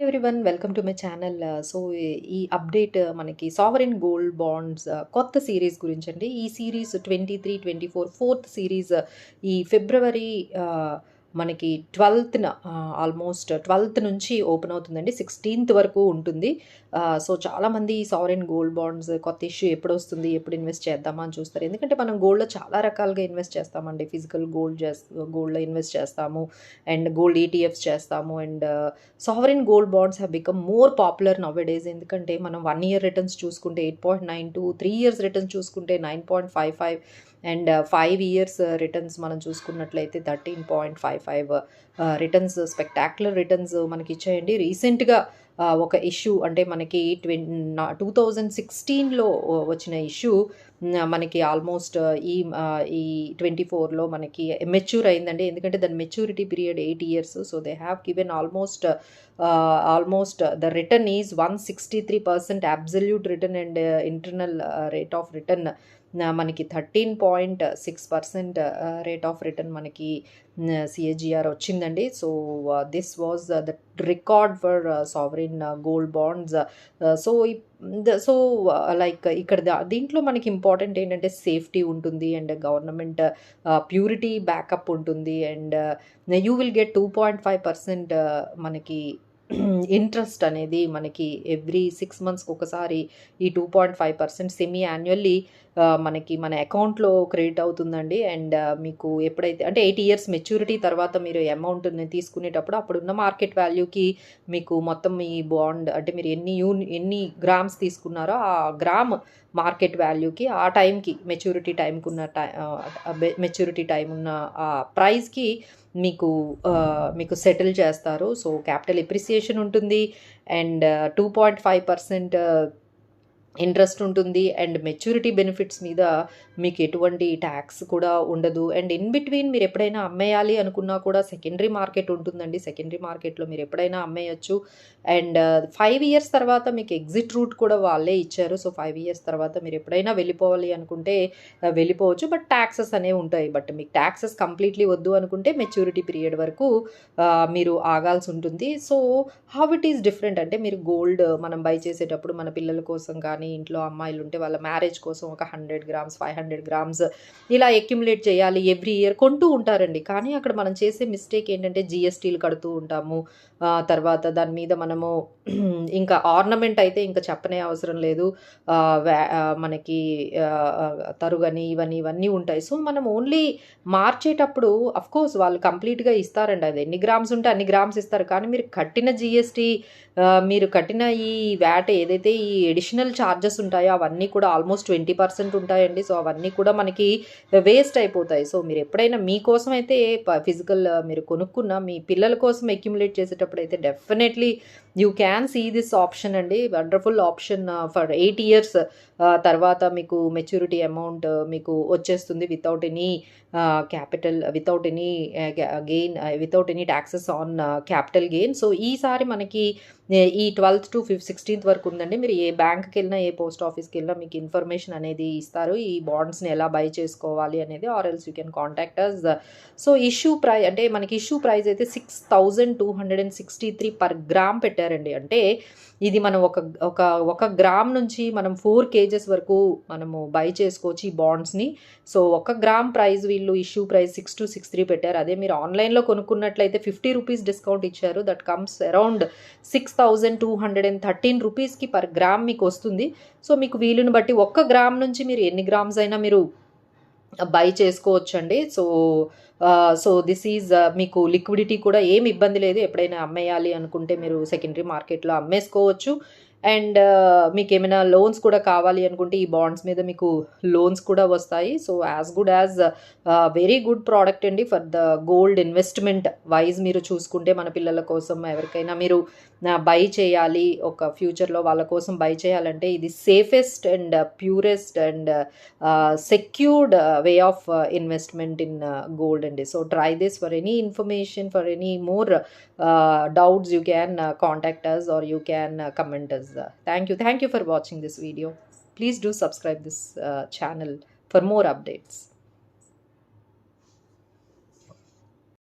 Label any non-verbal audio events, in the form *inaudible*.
Everyone welcome to my channel so ఈ update మనకి sovereign gold bonds కొత్త series గురించి అండి ఈ series twenty three twenty four fourth series ఈ ఫిబ్రవరి మనకి ట్వెల్త్న ఆల్మోస్ట్ ట్వెల్త్ నుంచి ఓపెన్ అవుతుందండి. సిక్స్టీన్త్ వరకు ఉంటుంది. సో చాలామంది సావరెన్ గోల్డ్ బాండ్స్ కొత్త ఇష్యూ ఎప్పుడు వస్తుంది ఎప్పుడు ఇన్వెస్ట్ చేద్దామా అని చూస్తారు. ఎందుకంటే మనం గోల్డ్లో చాలా రకాలుగా ఇన్వెస్ట్ చేస్తామండి. ఫిజికల్ గోల్డ్ చేస్తా గోల్డ్లో ఇన్వెస్ట్ చేస్తాము. అండ్ గోల్డ్ ఈటీఎఫ్స్ చేస్తాము. And sovereign gold bonds have become more popular nowadays ఎందుకంటే మనం వన్ ఇయర్ రిటర్న్స్ చూసుకుంటే eight point nine two three years returns చూసుకుంటే nine point five five and five years returns మనం చూసుకున్నట్లయితే thirteen point five five returns spectacular returns మనకి ఇచ్చాయండి. రీసెంట్గా ఒక ఇష్యూ అంటే మనకి ట్వం టూ థౌజండ్ సిక్స్టీన్లో వచ్చిన ఇష్యూ మనకి ఆల్మోస్ట్ ఈ ఈ ట్వంటీ ఫోర్లో మనకి మెచ్యూర్ అయిందండి. ఎందుకంటే దాని maturity period eight years so they have given almost almost the return is one sixty three percent absolute return and internal rate of return మనకి thirteen point six percent rate of return మనకి CAGR వచ్చిందండి. So this was the record for sovereign gold bonds so so like ఇక్కడ దీంట్లో మనకి important ఏంటంటే safety ఉంటుంది and government purity backup ఉంటుంది and you will get two point five percent మనకి *clears throat* interest అనేది మనకి ఎవ్రీ సిక్స్ మంత్స్కి ఒకసారి ఈ two point five percent semi annually మనకి మన అకౌంట్లో క్రెడిట్ అవుతుందండి. అండ్ మీకు ఎప్పుడైతే అంటే ఎయిట్ ఇయర్స్ మెచ్యూరిటీ తర్వాత మీరు అమౌంట్ని తీసుకునేటప్పుడు అప్పుడున్న మార్కెట్ వాల్యూకి మీకు మొత్తం మీ బాండ్ అంటే మీరు ఎన్ని యూన్ ఎన్ని గ్రామ్స్ తీసుకున్నారో ఆ గ్రామ్ మార్కెట్ వాల్యూకి ఆ టైంకి మెచ్యూరిటీ టైంకి ఉన్న టై మెచ్యూరిటీ టైం ఉన్న ఆ ప్రైస్కి మీకు మీకు సెటిల్ చేస్తారు. సో క్యాపిటల్ ఎప్రిసియేషన్ ఉంటుంది. And two point five percent interest ఉంటుంది అండ్ మెచ్యూరిటీ బెనిఫిట్స్ మీద మీకు ఎటువంటి ట్యాక్స్ కూడా ఉండదు. అండ్ ఇన్ బిట్వీన్ మీరు ఎప్పుడైనా అమ్మేయాలి అనుకున్నా కూడా సెకండరీ మార్కెట్ ఉంటుందండి. సెకండరీ మార్కెట్లో మీరు ఎప్పుడైనా అమ్మేయచ్చు. అండ్ ఫైవ్ ఇయర్స్ తర్వాత మీకు ఎగ్జిట్ రూట్ కూడా వాళ్ళే ఇచ్చారు. సో ఫైవ్ ఇయర్స్ తర్వాత మీరు ఎప్పుడైనా వెళ్ళిపోవాలి అనుకుంటే వెళ్ళిపోవచ్చు. బట్ ట్యాక్సెస్ అనేవి ఉంటాయి. బట్ మీకు ట్యాక్సెస్ కంప్లీట్లీ వద్దు అనుకుంటే మెచ్యూరిటీ పీరియడ్ వరకు మీరు ఆగాల్సి ఉంటుంది. So how it is different అంటే మీరు గోల్డ్ మనం బై చేసేటప్పుడు మన పిల్లల కోసం కానీ కానీ ఇంట్లో అమ్మాయిలు ఉంటే వాళ్ళ మ్యారేజ్ కోసం ఒక hundred grams five hundred grams ఇలా అక్యుములేట్ చేయాలి ఎవ్రీ ఇయర్ కొంటూ ఉంటారండి. కానీ అక్కడ మనం చేసే మిస్టేక్ ఏంటంటే జిఎస్టీలు కడుతూ ఉంటాము. తర్వాత దాని మీద మనము *clears throat* ఇంకా ఆర్నమెంట్ అయితే ఇంకా చెప్పనే అవసరం లేదు. మనకి తరుగని ఇవన్నీ ఇవన్నీ ఉంటాయి. సో మనం ఓన్లీ మార్చేటప్పుడు కోర్స్ వాళ్ళు కంప్లీట్గా ఇస్తారండి. అది ఎన్ని గ్రామ్స్ ఉంటే అన్ని గ్రామ్స్ ఇస్తారు. కానీ మీరు కట్టిన జిఎస్టీ మీరు కట్టిన ఈ వ్యాట్ ఏదైతే ఈ ఎడిషనల్ ఛార్జెస్ ఉంటాయో అవన్నీ కూడా ఆల్మోస్ట్ ట్వంటీ పర్సెంట్ ఉంటాయండి. సో అవన్నీ కూడా మనకి వేస్ట్ అయిపోతాయి. సో మీరు ఎప్పుడైనా మీకోసం అయితే ఫిజికల్ uh, మీరు కొనుక్కున్న మీ పిల్లల కోసం అక్యుములేట్ చేసేటప్పుడు అయితే definitely you can see this option అండి. Wonderful option for eight years తర్వాత మీకు మెచ్యూరిటీ అమౌంట్ uh, మీకు వచ్చేస్తుంది without any capital without any gain without any taxes on capital gain so ఈసారి మనకి uh, ఈ ట్వెల్త్ టు ఫిఫ్త్ సిక్స్టీన్త్ వరకు ఉందండి. మీరు ఏ బ్యాంక్కి వెళ్ళినా ఏ పోస్ట్ ఆఫీస్కి వెళ్ళినా మీకు ఇన్ఫర్మేషన్ అనేది ఇస్తారు. ఈ బాండ్స్ని ఎలా బై చేసుకోవాలి అనేది or else you can contact us. So issue price అంటే మనకి ఇష్యూ ప్రైస్ అయితే six thousand two hundred and sixty three per gram పెట్టారండి. అంటే ఇది మనం ఒక ఒక ఒక గ్రామ్ నుంచి మనం ఫోర్ కేజెస్ వరకు మనము బై చేసుకోవచ్చు ఈ బాండ్స్ని. సో ఒక గ్రామ్ ప్రైస్ వీళ్ళు issue price six two six three పెట్టారు. అదే మీరు ఆన్లైన్లో కొనుక్కున్నట్లయితే ఫిఫ్టీ రూపీస్ డిస్కౌంట్ ఇచ్చారు. That comes around six thousand two hundred and thirteen రూపీస్కి పర్ గ్రామ్ మీకు వస్తుంది. సో మీకు వీలుని బట్టి ఒక్క గ్రామ్ నుంచి మీరు ఎన్ని గ్రామ్స్ అయినా మీరు బై చేసుకోవచ్చండి. సో సో దిస్ ఈజ్ మీకు లిక్విడిటీ కూడా ఏమి ఇబ్బంది లేదు. ఎప్పుడైనా అమ్మేయాలి అనుకుంటే మీరు సెకండరీ మార్కెట్లో అమ్మేసుకోవచ్చు. అండ్ మీకు ఏమైనా లోన్స్ కూడా కావాలి అనుకుంటే ఈ బాండ్స్ మీద మీకు లోన్స్ కూడా వస్తాయి. So as good as very good product అండి. For the gold investment wise మీరు చూసుకుంటే మన పిల్లల కోసం ఎవరికైనా మీరు బై చేయాలి. ఒక ఫ్యూచర్లో వాళ్ళ కోసం బై చేయాలంటే ఇది safest and purest and secured way of investment in gold అండి. So try this for any information for any more doubts you can contact us or you can comment us thank you. Thank you for watching this video. Please do subscribe this uh, channel for more updates